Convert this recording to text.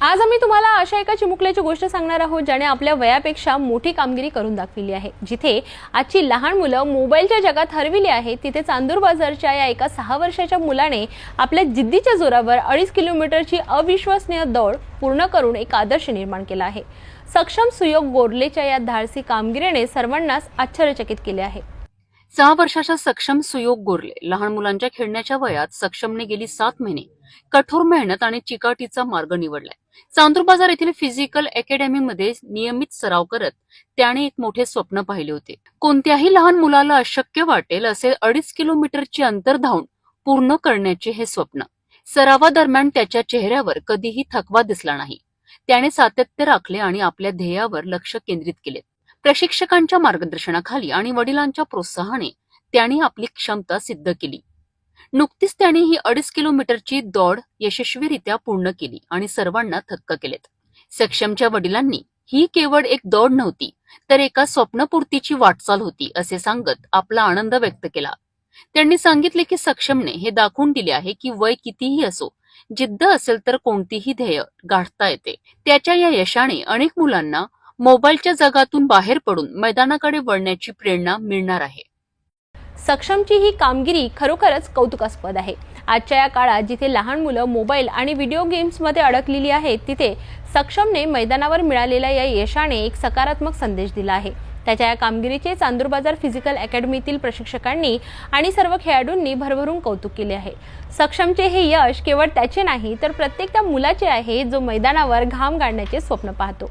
आज आम्ही तुम्हाला अशा एका चिमुकल्याची गोष्ट सांगणार आहोत ज्याने आपल्या वयापेक्षा मोठी कामगिरी करून दाखविली आहे. जिथे आजची लहान मुलं मोबाईलच्या जगात हरविली आहेत तिथे चांदूर बाजारच्या या एका सहा वर्षाच्या मुलाने आपल्या जिद्दीच्या जोरावर अडीच किलोमीटरची अविश्वसनीय दौड पूर्ण करून एक आदर्श निर्माण केला आहे. सक्षम सुयोग गोरलेच्या या धाडसी कामगिरीने सर्वांनाच आश्चर्यचकित केले आहे. सहा वर्षाच्या सक्षम सुयोग गोरले लहान मुलांच्या खेळण्याच्या वयात सक्षमने गेली सात महिने. कठोर मेहनत आणि चिकाटीचा मार्ग निवडलाय. चांदूर बाजार येथील फिजिकल अकॅडमीमध्ये नियमित सराव करत त्याने एक मोठे स्वप्न पाहिले होते. कोणत्याही लहान मुलाला अशक्य वाटेल असे अडीच किलोमीटरची अंतर धावून पूर्ण करण्याचे हे स्वप्न. सरावादरम्यान त्याच्या चेहऱ्यावर कधीही थकवा दिसला नाही. त्याने सातत्य राखले आणि आपल्या ध्येयावर लक्ष केंद्रित केले. प्रशिक्षकांच्या मार्गदर्शनाखाली आणि वडिलांच्या प्रोत्साहाने त्याने आपली क्षमता सिद्ध केली. नुकतीच त्याने ही अडीच किलोमीटरची दौड यशस्वीरित्या पूर्ण केली आणि सर्वांना थक्क केलेत. सक्षमच्या वडिलांनी ही केवळ एक दौड नव्हती तर एका स्वप्नपूर्तीची वाटचाल होती असे सांगत आपला आनंद व्यक्त केला. त्यांनी सांगितले की सक्षमने हे दाखवून दिले आहे की वय कितीही असो जिद्द असेल तर कोणतीही ध्येय गाठता येते. त्याच्या या यशाने अनेक मुलांना मोबाईलच्या जगातून बाहेर पडून मैदानाकडे वळण्याची प्रेरणा मिळणार आहे. सक्षमची ही कामगिरी खरोखरच कौतुकास्पद आहे. आजच्या या काळात जिथे लहान मुलं मोबाईल आणि व्हिडिओ गेम्समध्ये अडकलेली आहेत तिथे सक्षमने मैदानावर मिळालेल्या या यशाने एक सकारात्मक संदेश दिला आहे. त्याच्या या कामगिरीचे चांदूर बाजार फिजिकल अकॅडमीतील प्रशिक्षकांनी आणि सर्व खेळाडूंनी भरभरून कौतुक केले आहे. सक्षमचे हे यश केवळ त्याचे नाही तर प्रत्येक त्या मुलाचे आहे जो मैदानावर घाम गाडण्याचे स्वप्न पाहतो.